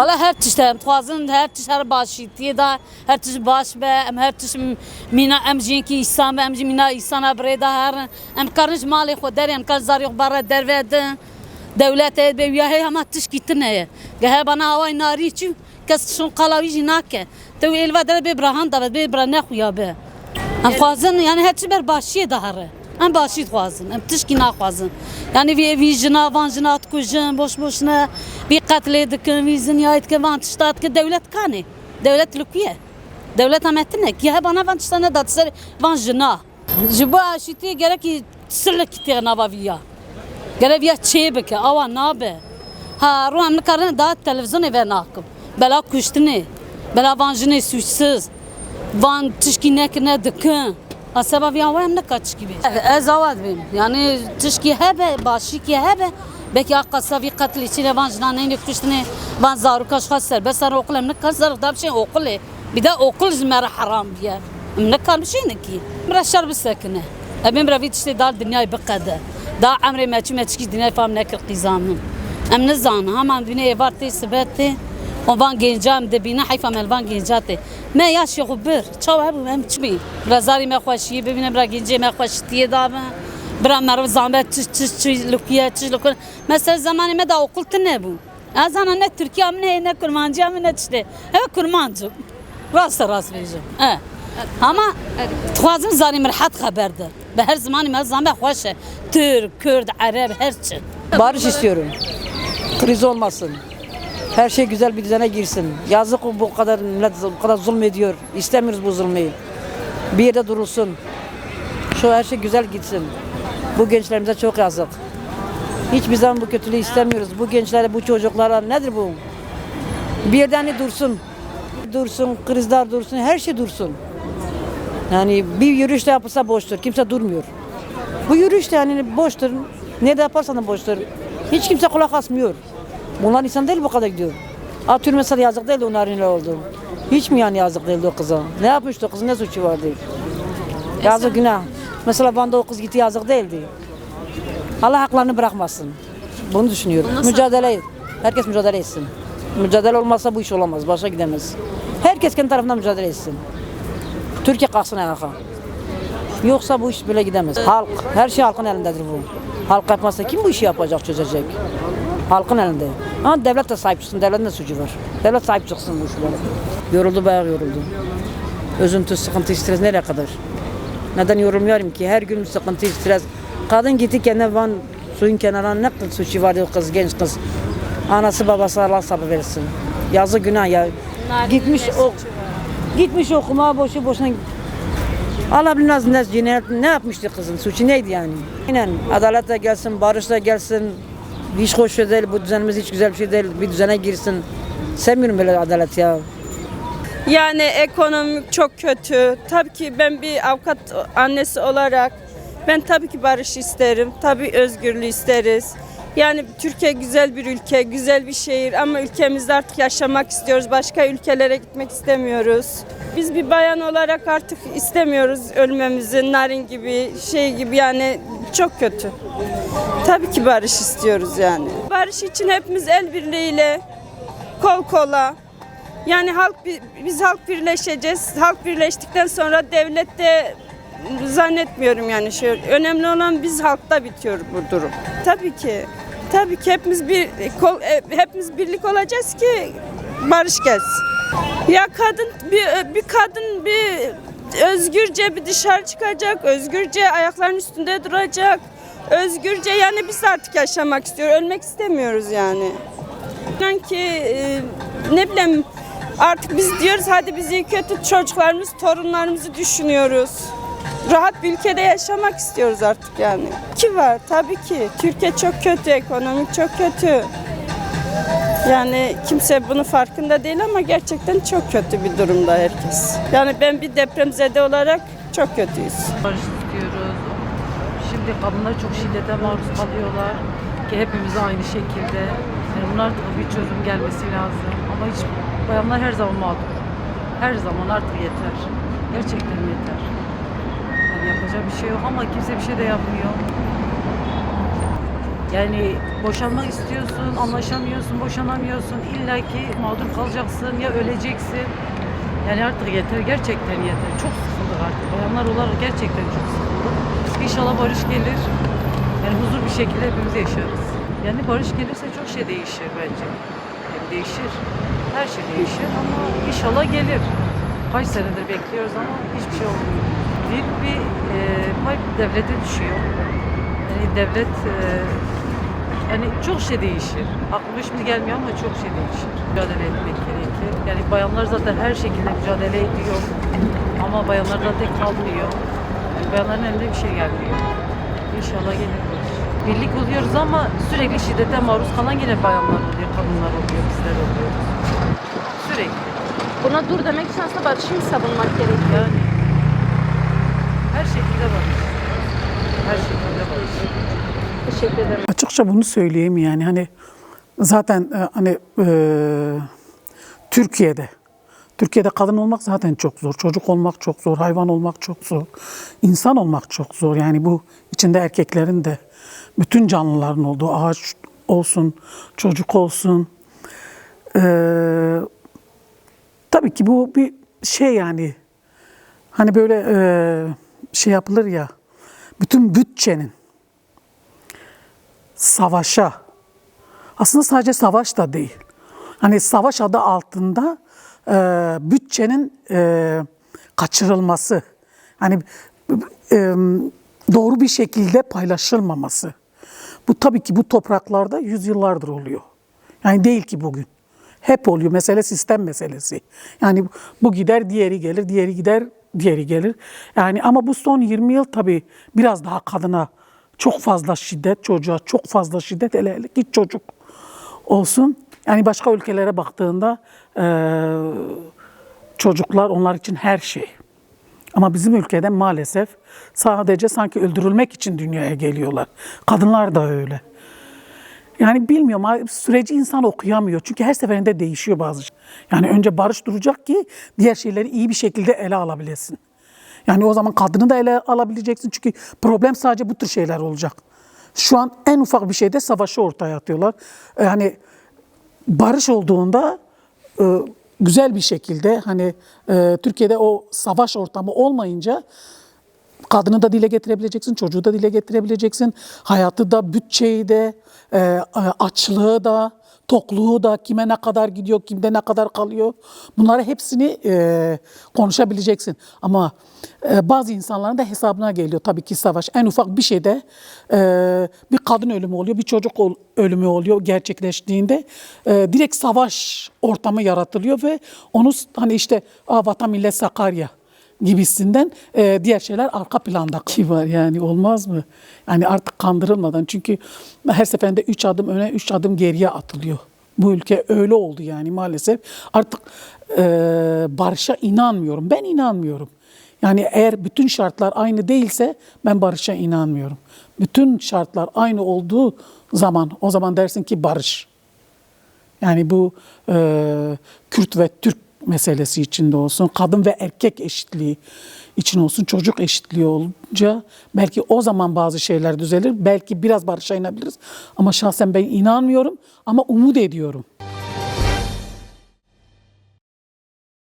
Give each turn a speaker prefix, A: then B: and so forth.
A: Valla her tişte em xwazin her tiş her başîtiye da her tiş baş be em her tiş mîna em jiyên ki be em jî mîna îsana birê da herin em karin ji malê xwe derê em kar zarî xwe bare derve din devletê be ya tişkî tin heye gehe bana hawayê narî çû kes şun qalavî jî nake te wê êlve dere bê birahan davet bê bira nexuya be em xwazin yani her tiş ber başiyê da here em başî dixwazin em tişkî naxwazin. Yani vê vî jina van jina dikujin boş boşuna vî qetlê dikin vî zinyayê dikin van tişta dikin devlet kanê devlet li ku ye? Devlet em etinek ya bana van tişta neda ser van jina. Ji bo aşîtiyê gerekî sirlekî tê nava vî ya gerek ya çê bike awa nabe. Ha ro em nikarin da televizyonê ve nakim. Bela kuştinê. Bela van jinê suçsuz van tişkî nekine dikin Asaba ya ve em ne kaç gibi. Ez avad bim. Yani tişki hebe, başı ki hebe. Belki akasa bir katil içine van jnane ne kuştune van zaru kaş khasser. Bes ar okul em ne kaç zar da bir şey okul. Bir de okul zmera haram biye. Em ne kan bir şey ki. Mra şer bisakne. Ebim ravit işte dar dünyayı bıkadı. Da amre meçü meçki dünyayı fam nekir qizamın. Em ne zan hemen dünyaya vartı sebette. وان گنجام دبینه حیفا ملوان گنجاته ما یاش خبر چاو هبو هم چمی بازاری ما خوشی ببینم برا گنجه ما خوشتیه دابه برا مرو زامه چش چش چش لوکیه چش لوکن مثلا زمانی ما da okul ne bu Azana ne Türkiye mi ne ne kurmancı mı ne işte evet kurmancı rast rast vereceğim he ama tuhazım zalim rahat haberdir به her zaman ma zaman hoşe Türk, Kürt, Arap her şey
B: Barış istiyorum. Kriz olmasın. Her şey güzel bir düzene girsin. Yazık bu kadar millet bu kadar zulmediyor. İstemiyoruz bu zulmü. Bir yerde durulsun. Şu her şey güzel gitsin. Bu gençlerimize çok yazık. Hiçbir zaman bu kötülüğü istemiyoruz. Bu gençlere, bu çocuklara nedir bu? Bir yerde hani dursun. Dursun, krizler dursun, her şey dursun. Yani bir yürüyüş de yapılsa boştur. Kimse durmuyor. Bu yürüyüş de yani boştur. Nerede yaparsan da boştur. Hiç kimse kulak asmıyor. Bunlar insan değil bu kadar gidiyor. Atıyorum mesela yazık değil de onların ne oldu. Hiç mi yani yazık değildi o kıza? Ne yapmıştı o kızın ne suçu vardı? Yazık günah. Mesela Van'da o kız gitti yazık değildi. Allah haklarını bırakmasın. Bunu düşünüyorum. Mücadele et. Herkes mücadele etsin. Mücadele olmazsa bu iş olamaz. Başa gidemez. Herkes kendi tarafından mücadele etsin. Türkiye kalksın ayağa. Yoksa bu iş böyle gidemez. Halk, her şey halkın elindedir bu. Halk yapmazsa kim bu işi yapacak, çözecek? Halkın elinde. Ama devlet de sahip çıksın, devletin de suçu var. Devlet sahip çıksın bu işlere. Yoruldu bayağı yoruldu. Üzüntü, sıkıntı, stres nereye kadar? Neden yorulmuyorum ki? Her gün sıkıntı, stres. Kadın gitti kendine van suyun kenarına ne kadar suçu vardı o kız, genç kız. Anası babası Allah sabır versin. Yazı günah ya. Gitmiş o gitmiş okuma boşu boşuna Allah bilmez ne cinayet ne yapmıştı kızın suçu neydi yani? Aynen adalet de gelsin, barış da gelsin. Hiç hoş şey değil, bu düzenimiz hiç güzel bir şey değil. Bir düzene girsin. Sevmiyorum böyle adalet ya.
C: Yani ekonomik çok kötü. Tabii ki ben bir avukat annesi olarak ben tabii ki barış isterim. Tabii özgürlüğü isteriz. Yani Türkiye güzel bir ülke, güzel bir şehir ama ülkemizde artık yaşamak istiyoruz. Başka ülkelere gitmek istemiyoruz. Biz bir bayan olarak artık istemiyoruz ölmemizi, narin gibi, şey gibi yani çok kötü. Tabii ki barış istiyoruz yani. Barış için hepimiz el birliğiyle, kol kola, yani halk bi- biz halk birleşeceğiz. Halk birleştikten sonra devlette zannetmiyorum yani şey. Önemli olan biz halkta bitiyor bu durum. Tabii ki. Tabii ki hepimiz bir e, hepimiz birlik olacağız ki barış gelsin. Ya kadın bir bir kadın bir özgürce bir dışarı çıkacak, özgürce ayaklarının üstünde duracak. Özgürce yani biz artık yaşamak istiyoruz, ölmek istemiyoruz yani. Sanki e, ne bileyim artık biz diyoruz hadi biz iyi kötü çocuklarımız, torunlarımızı düşünüyoruz. Rahat bir ülkede yaşamak istiyoruz artık yani. Ki var tabii ki. Türkiye çok kötü, ekonomik çok kötü. Yani kimse bunun farkında değil ama gerçekten çok kötü bir durumda herkes. Yani ben bir depremzede olarak çok kötüyüz.
D: barış istiyoruz. Şimdi kadınlar çok şiddete maruz kalıyorlar ki hepimiz aynı şekilde. Yani bunlar bir çözüm gelmesi lazım. Ama hiç bayanlar her zaman mağdur. Her zaman artık yeter. Gerçekten yeter. Yapacak bir şey yok ama kimse bir şey de yapmıyor. Yani boşanmak istiyorsun, anlaşamıyorsun, boşanamıyorsun. İlla ki mağdur kalacaksın ya öleceksin. Yani artık yeter, gerçekten yeter. Çok sıkıldık artık. Bayanlar olarak gerçekten çok sıkıldık. İnşallah barış gelir. Yani huzur bir şekilde hepimiz yaşarız. Yani barış gelirse çok şey değişir bence. Yani değişir. Her şey değişir ama inşallah gelir. Kaç senedir bekliyoruz ama hiçbir şey olmuyor. Büyük bir e, pay devlete düşüyor. Yani devlet e, yani çok şey değişir. Aklıma şimdi gelmiyor ama çok şey değişir. Mücadele etmek gerekir. Yani bayanlar zaten her şekilde mücadele ediyor. Ama bayanlar da tek kalmıyor. Yani bayanların eline bir şey gelmiyor. İnşallah gelir. Birlik oluyoruz ama sürekli şiddete maruz kalan yine bayanlar oluyor, kadınlar oluyor, bizler oluyoruz. Sürekli.
E: Buna dur demek için aslında barışı savunmak gerekiyor?
D: Yani her şekilde barış. Her şekilde barış.
E: Teşekkür ederim.
F: Açıkça bunu söyleyeyim yani hani zaten e, hani e, Türkiye'de Türkiye'de kadın olmak zaten çok zor. Çocuk olmak çok zor. Hayvan olmak çok zor. insan olmak çok zor. Yani bu içinde erkeklerin de bütün canlıların olduğu ağaç olsun, çocuk olsun. Ee, tabii ki bu bir şey yani hani böyle e, şey yapılır ya bütün bütçenin savaşa aslında sadece savaş da değil. Hani savaş adı altında e, bütçenin e, kaçırılması, hani e, doğru bir şekilde paylaşılmaması. Bu tabii ki bu topraklarda yüzyıllardır oluyor. Yani değil ki bugün. Hep oluyor. Mesele sistem meselesi. Yani bu gider, diğeri gelir, diğeri gider, diğeri gelir. Yani ama bu son 20 yıl tabii biraz daha kadına çok fazla şiddet, çocuğa çok fazla şiddet, hele hele ki çocuk olsun. Yani başka ülkelere baktığında eee, çocuklar onlar için her şey. Ama bizim ülkede maalesef sadece sanki öldürülmek için dünyaya geliyorlar. Kadınlar da öyle. Yani bilmiyorum ha, süreci insan okuyamıyor. Çünkü her seferinde değişiyor bazı şey. Yani önce barış duracak ki diğer şeyleri iyi bir şekilde ele alabilesin. Yani o zaman kadını da ele alabileceksin. Çünkü problem sadece bu tür şeyler olacak. Şu an en ufak bir şeyde savaşı ortaya atıyorlar. Yani barış olduğunda e, güzel bir şekilde hani e, Türkiye'de o savaş ortamı olmayınca kadını da dile getirebileceksin, çocuğu da dile getirebileceksin. Hayatı da, bütçeyi de, e, açlığı da, tokluğu da, kime ne kadar gidiyor, kimde ne kadar kalıyor. Bunları hepsini e, konuşabileceksin. Ama e, bazı insanların da hesabına geliyor tabii ki savaş. En ufak bir şeyde e, bir kadın ölümü oluyor, bir çocuk ölümü oluyor gerçekleştiğinde. E, direkt savaş ortamı yaratılıyor ve onu hani işte vatan millet Sakarya gibisinden e, diğer şeyler arka planda ki var yani olmaz mı? Yani artık kandırılmadan çünkü her seferinde üç adım öne üç adım geriye atılıyor. Bu ülke öyle oldu yani maalesef. Artık e, barışa inanmıyorum. Ben inanmıyorum. Yani eğer bütün şartlar aynı değilse ben barışa inanmıyorum. Bütün şartlar aynı olduğu zaman o zaman dersin ki barış. Yani bu e, Kürt ve Türk meselesi içinde olsun, kadın ve erkek eşitliği için olsun, çocuk eşitliği olunca belki o zaman bazı şeyler düzelir. Belki biraz barışa inebiliriz. Ama şahsen ben inanmıyorum ama umut ediyorum.